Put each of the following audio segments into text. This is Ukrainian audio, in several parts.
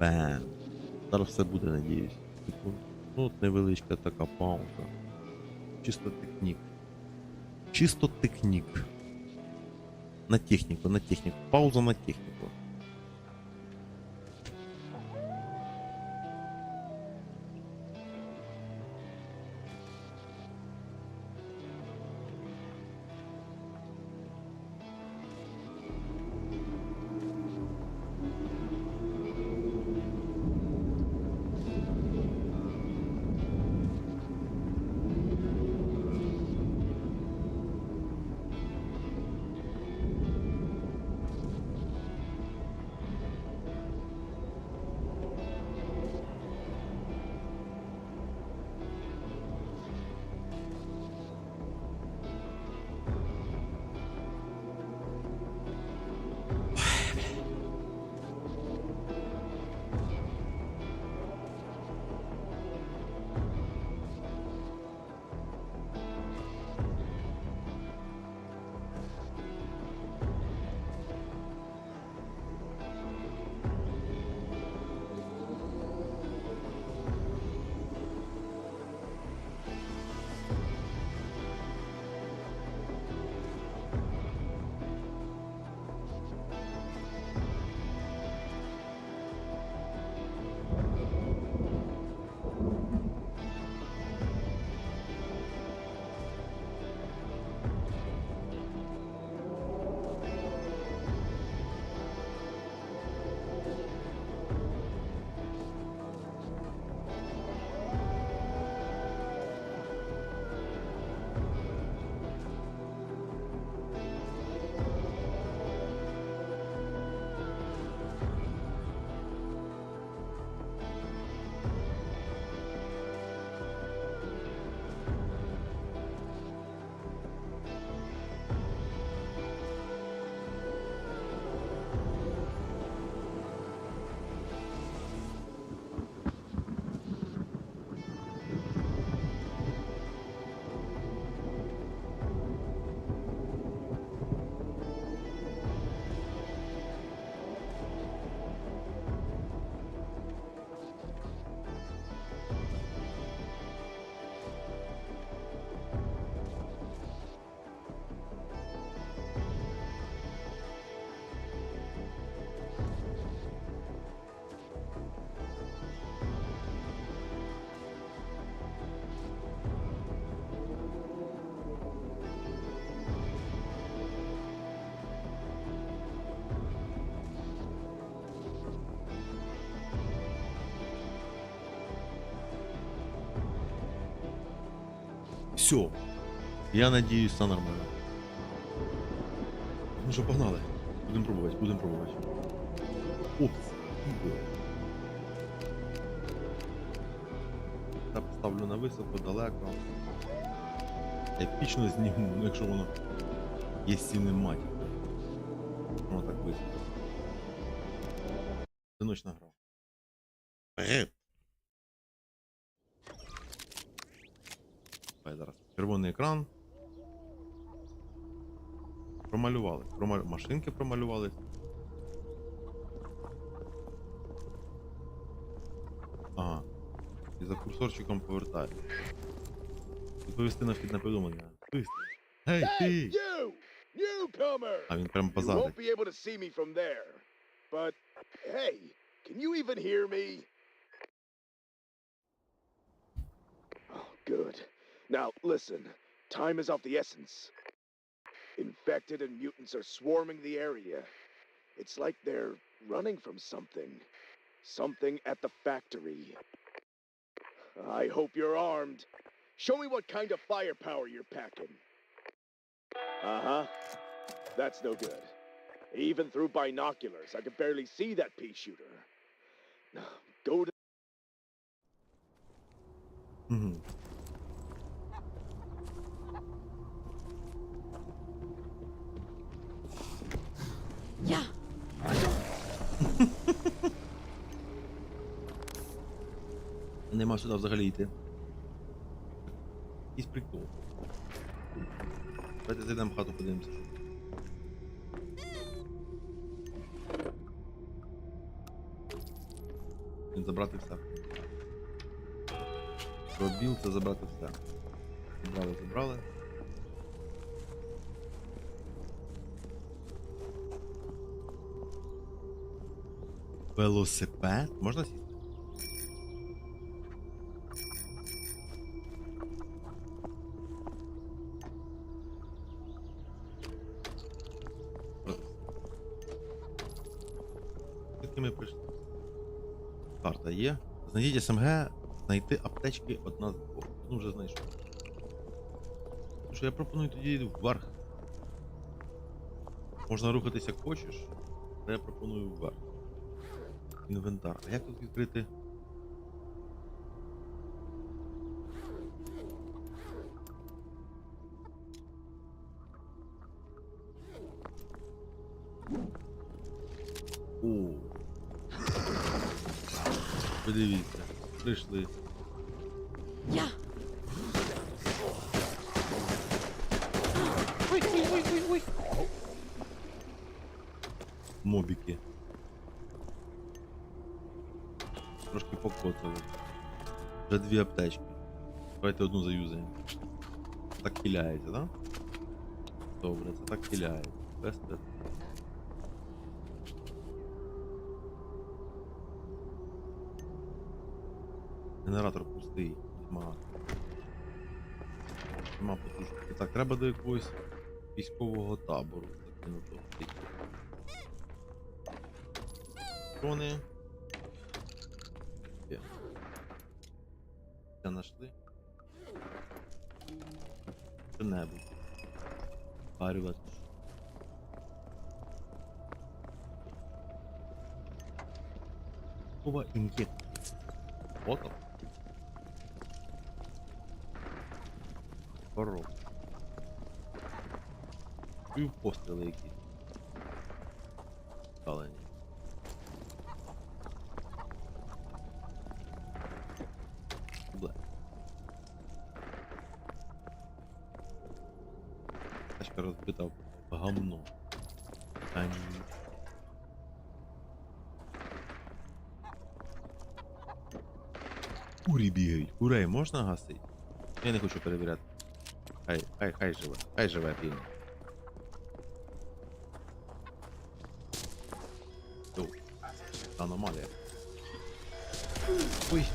Бем. Зараз все буде, надіюсь. Типу, ну от невеличка така пауза. Чисто технік. Чисто технік. На техніку, на техніку. Пауза на техніку. Все. Я надіюсь, все нормально. Ну що, погнали. Будемо пробувати, будемо пробувати. О. Я поставлю на високо, далеко. Епічно зніму, ну якщо воно є сінематик. Воно так високо. Одиночна гра. Давай зараз. Червоний екран. Промалювали. Прома... Машинки промалювали. Ага. І за курсорчиком повертає. Відповісти на вхідне повідомлення. Гей, ти! А він прям there. But, hey, can you even hear me? Oh, good. Now, listen. Time is of the essence. Infected and mutants are swarming the area. It's like they're running from something. Something at the factory. I hope you're armed. Show me what kind of firepower you're packing. Uh-huh. That's no good. Even through binoculars, I could barely see that pea shooter. Go to... Mm hmm Нема сюди взагалі йти. Якийсь прикол. Давайте зайдемо в хату, подивимося. Забрати все. Пробіл це забрати все. Забрали, забрали. Велосипед? Можна сісти? Звідки ми прийшли? Карта є. Знайдіть СМГ, знайти аптечки одна з двох. Ну вже знайшов. Що я пропоную тоді вверх. Можна рухатись як хочеш, але я пропоную вверх. Інвентар. А як тут відкрити? Подивіться. Прийшли. Я. Мобіки. Трошки покоцали. Вже дві аптечки. Давайте одну заюзаємо. Так хиляється, да? Добре, це так хиляється. Без питань. Генератор пустий. Нема. Нема потужності. Так, треба до якогось військового табору. Є. Це знайшли. Що-небудь. Парювати. Кова ін'єкція. Фото. Коробка. І постріли якісь. Шалені. Бля. Тачка розбита в гамно. А ні. Курі бігають. Курей можна гасити? Я не хочу перевіряти. Хай, хай, хай живе. Хай живе півня. Аномалія. Ой.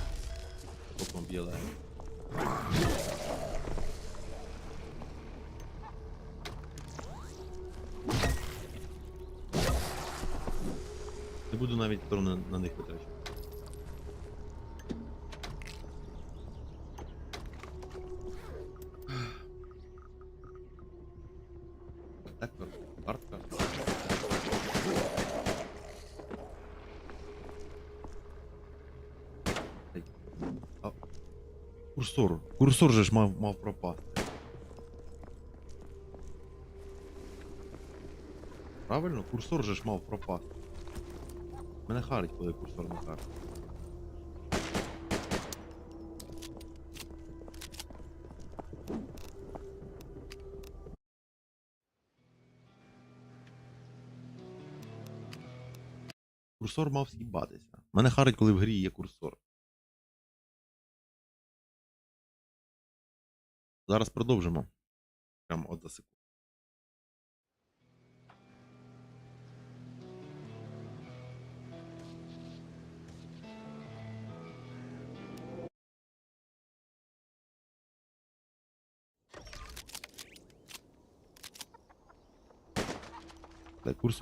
Током б'єле. Не буду навіть на них витрачати. Так, картка. А, Курсор. Курсор же ж мав, мав пропасти. Правильно? Курсор же ж мав пропасти. Мене харить, коли курсор не харить. Курсор мав з'їбатися. Мене харить, коли в грі є курсор. Зараз продовжимо. Прямо от за секунду. Курсор